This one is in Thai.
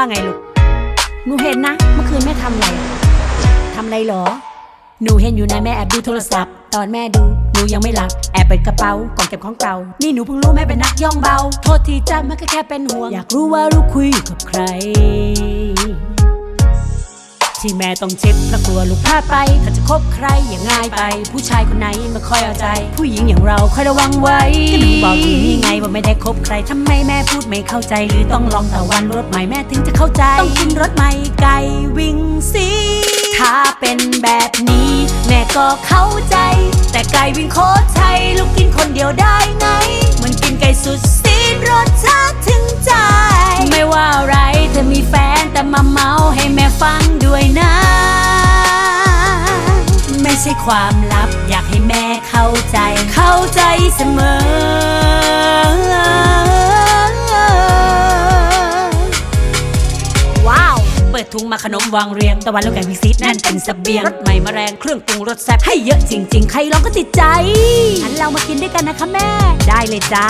ว่าไงลูก หนูเห็นนะ เมื่อคืนแม่ทำอะไรทำอะไรเหรอ หนูเห็นอยู่นะแม่แอบดูโทรศัพท์ ตอนแม่ดู หนูยังไม่หลับ แอบเปิดกระเป๋ากล่องเก็บของเก่า นี่หนูเพิ่งรู้แม่เป็นนักย่องเบา โทษทีจ้ามันก็แค่เป็นห่วง อยากรู้ว่าลูกคุยอยู่กับใคร ที่แม่ต้องเช็ดเพราะกลัวลูกพลาดไป ถ้าจะคบใครอย่างง่ายไป ผู้ชายคนไหนไม่ค่อยเอาใจ ผู้หญิงอย่างเราค่อยระวังไว้ก็หนูบอกอยู่นี่ไงว่าไม่ได้คบใครทำไมแม่พูดไม่เข้าใจ หรือต้องลองตะวันรถใหม่แม่ถึงจะเข้าใจ ต้องกินรถใหม่ไก่วิ่งสิถ้าเป็นแบบนี้ แม่ก็เข้าใจ แต่ไก่วิ่งโคตรไทยลูกกินคนเดียวได้ไงเหมันกินไก่สุดซีดรสชาติถึงใจ ไม่ว่าอะไรเธอมีแฟนแต่มาเมาให้แม่ฟัง ใช่ความลับ อยากให้แม่เข้าใจ เข้าใจเสมอ ว้าว เปิดถุงมาขนมวางเรียง ตะวันแล้วแกงพิซิตนั่นเป็นเสบียงรสใหม่มาแรงเครื่องปรุงรสแซ่บให้เยอะจริง ๆ ใครลองก็ติดใจงั้นเรามากินด้วยกันนะคะแม่ ได้เลยจ้า